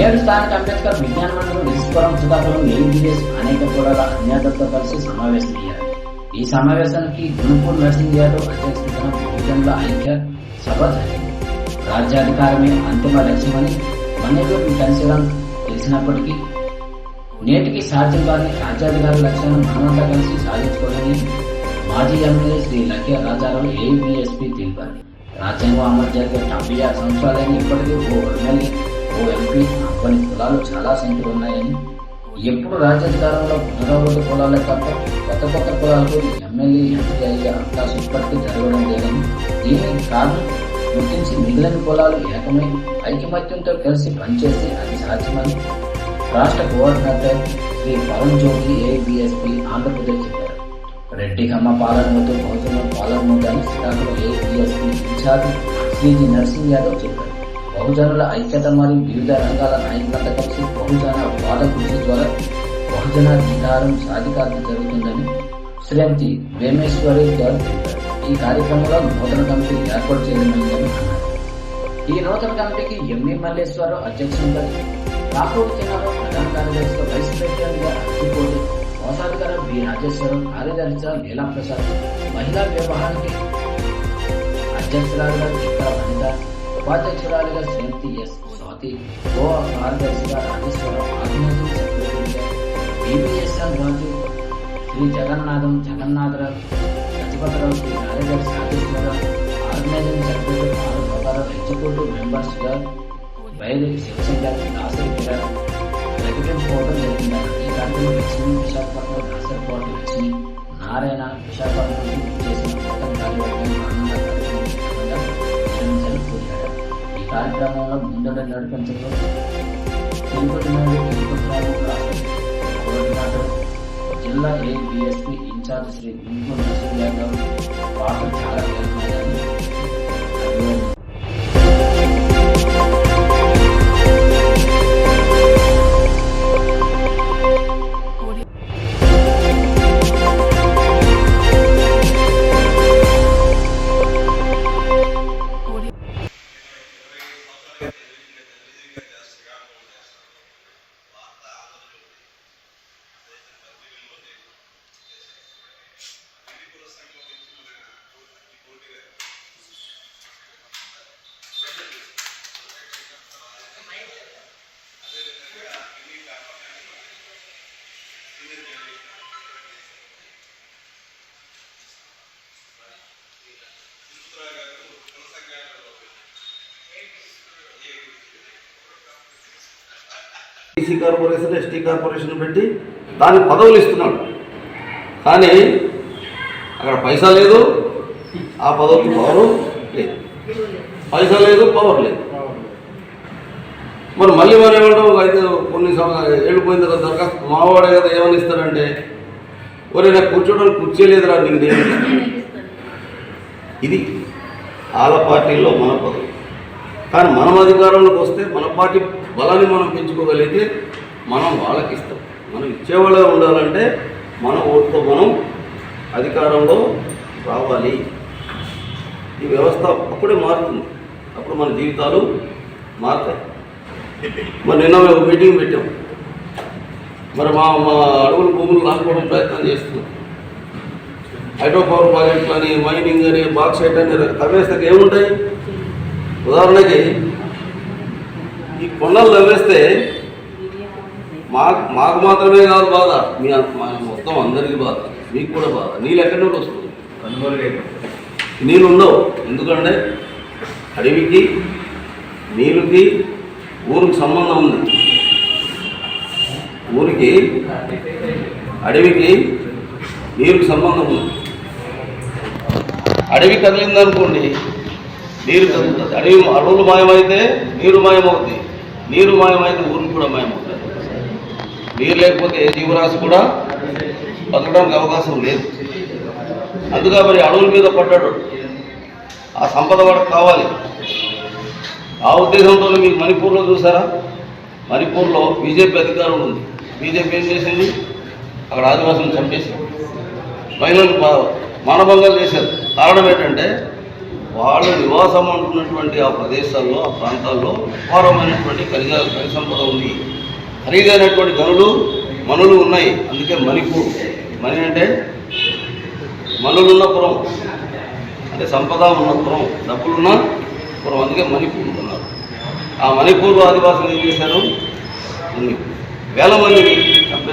నేడు స్థానిక అంబేద్కర్ విజ్ఞాన మండలం విశ్వపురం సుధాపురం ఏబిఎస్ అనేక కులాల అజ్ఞాతలతో కలిసి సమావేశమయ్యారు ఈ సమావేశానికి గుణపూర్ నర్సింగ్ గారు అధ్యక్షతన బహుజనుల ఐక్య సభ జరిగింది రాజ్యాధికారమే అంతిమ లక్ష్యమని మన్నెలూరు కన్సీలం తెలిసినప్పటికీ నేటికి సాధ్యం కాని రాజ్యాధికార లక్ష్యాలను మనమంతా కలిసి సాధించుకోవాలని మాజీ ఎమ్మెల్యే శ్రీ లక్ష్య రాజారావు ఏబిఎస్పీ తెలిపారు. రాజ్యాంగం అమలు జరిగే డెబ్బై ఆరు సంవత్సరాలైన ఇప్పటికీ ఓ ఎమ్మెల్యే ఎంపీ కొన్ని కులాలు చాలా సంఖ్యలు ఉన్నాయని ఎప్పుడు రాజ్యాధికారంలో పునరావృత కులాలే తప్ప కొత్త కొత్త కులాలకు ఎమ్మెల్యే ఎంపీ అయ్యే అవకాశం ఇప్పటికీ జరగడం లేదని. దీనికి కారణం గుర్తించి మిగిలిన కులాలు ఏకమై ఐకమత్యంతో కలిసి పనిచేస్తే అది సాధ్యమని రాష్ట్ర గవర్నర్ శ్రీ పవన్ జ్యోతి ఏబిఎస్పీ ఆంధ్రప్రదేశ్ చెప్పారు. రెడ్డి కమ్మ పాలనతో బహుజన పాలనమవుతాని శ్రీకాకుళం ఏబిఎస్పీ ఇన్ఛార్జ్ శ్రీజీ నరసింగ్ యాదవ్ చెప్పారు. బహుజనుల ఐక్యత మరియు వివిధ రంగాల నాయకులంతా కలిసి బహుజన వాద కృషి ద్వారా బహుజన అధికారం సాధికారత జరుగుతుందని శ్రీమతి వేమేశ్వరి గారు ఈ కార్యక్రమంలో నూతన కమిటీ ఏర్పాటు చేయడం ఈ నూతన కమిటీకి ఎంవి మల్లేశ్వరరావు అధ్యక్షులుగా రాకూరు జిల్లాలో ప్రధాన కార్యదర్శిగా వైస్ ప్రెసిడెంట్గా కోశాధికారి బి రాజేశ్వరం కార్యదర్శిగా నీలా ప్రసాద్ మహిళా వ్యవహారానికి అధ్యక్షురాలుగా చిత్ర వనిత ఉపాధ్యక్షురాలుగా శ్రీమతి ఎస్ స్వాతి కో కార్యదర్శిగా రాజేశ్వరరావు ఆర్గనైజింగ్ సెక్రటరీగా బీబీఎస్ఎల్ రాజు శ్రీ జగన్నాథం జగన్నాథరావు గజపతిరావు శ్రీ కార్యదర్శి రాజేశ్వరరావు ఆర్గనైజింగ్ సెక్రటరీ ఆరు భోగారావు ఎగ్జిక్యూటివ్ మెంబర్స్గా బయలు శివశంకర్ దాసరి కిరణ్ ప్రెసిడెంట్ పోవడం జరిగింది ఈ కార్యక్రమం లక్ష్మి విశాఖపట్నం దాసరి కోట లక్ష్మి నారాయణ విశాఖపట్నం చేసిన మొత్తం కార్యవర్గం ఉండదన్నాడు ముందుగా నడిపించడం తిరుపతి నుండి జిల్లా ఇన్ఛార్జ్ శ్రీ గుంటూరు నరసింహ యాదవ్ పాత్ర చాలా బీసీ కార్పొరేషన్ ఎస్టీ కార్పొరేషన్ పెట్టి దానికి పదవులు ఇస్తున్నాడు. కానీ అక్కడ పైసా లేదు ఆ పదవికి పవరు లేదు. పైసా లేదు పవర్ లేదు. మరి మళ్ళీ మరి ఏమంటాం అయితే కొన్ని సంవత్సరాలు ఏళ్ళు పోయిన తర్వాత దరఖాస్తు మావాడే కదా ఏమని ఇస్తారంటే ఒరే నాకు కూర్చోడానికి కుర్చీ లేదురా నీకు నేను ఇది వాళ్ళ పార్టీల్లో మన పదవి. కానీ మనం అధికారంలోకి వస్తే మన పార్టీ బలాన్ని మనం పెంచుకోగలిగితే మనం వాళ్ళకి ఇస్తాం. మనం ఇచ్చేవాళ్ళే ఉండాలంటే మన ఓటుతో మనం అధికారంలో రావాలి. ఈ వ్యవస్థ అప్పుడే మారుతుంది. అప్పుడు మన జీవితాలు మారుతాయి. మరి నిన్న మేము ఒక మీటింగ్ పెట్టాం. మరి మా మా అడవుల భూములు లాక్కోవడం ప్రయత్నం చేస్తున్నాం. హైడ్రో పవర్ ప్రాజెక్టులు అని మైనింగ్ అని బాక్సైట్ అని తవ్వేస్తే ఏముంటాయి? ఉదాహరణకి ఈ కొండలు తవ్వేస్తే మాకు మాకు మాత్రమే కాదు బాధ. మీ మా- మొత్తం అందరికీ బాధ. మీకు కూడా బాధ. నీళ్ళు ఎక్కడి నుండి వస్తుంది. నీళ్ళు ఉండవు. ఎందుకంటే అడవికి నీళ్ళకి ఊరికి సంబంధం ఉంది. ఊరికి అడవికి నీరుకి సంబంధం ఉంది. అడవి కదిలిందనుకోండి నీరు కదులుతుంది అడవి అడవులు మాయమైతే నీరు మాయమవుతుంది నీరు మాయమైతే ఊరు కూడా మాయమవుతుంది. నీరు లేకపోతే ఏ జీవరాశి కూడా బతకడానికి అవకాశం లేదు. అందుకే మరి అడవుల మీద పడ్డాడు. ఆ సంపద వాడికి కావాలి. ఆ ఉద్దేశంతో మీకు మణిపూర్లో చూసారా? మణిపూర్లో బీజేపీ అధికారం ఉంది. బీజేపీ ఏం చేసింది? అక్కడ ఆదివాసులను చంపేసి మహిళలు మా- మానభంగాలు చేశారు. కారణం ఏంటంటే వాళ్ళు నివాసం ఉంటున్నటువంటి ఆ ప్రదేశాల్లో ఆ ప్రాంతాల్లో అపారమైనటువంటి ఖనిజ ఖనిజ సంపద ఉంది. ఖరీదైనటువంటి గనులు మనులు ఉన్నాయి. అందుకే మణిపూర్. మణి అంటే మనులున్న పురం అంటే సంపద ఉన్న పురం డబ్బులున్న పురం. అందుకే మణిపూర్ ఉన్నారు ఆ మణిపూర్ ఆదివాసులు ఏం చేశారు? వేల మందిని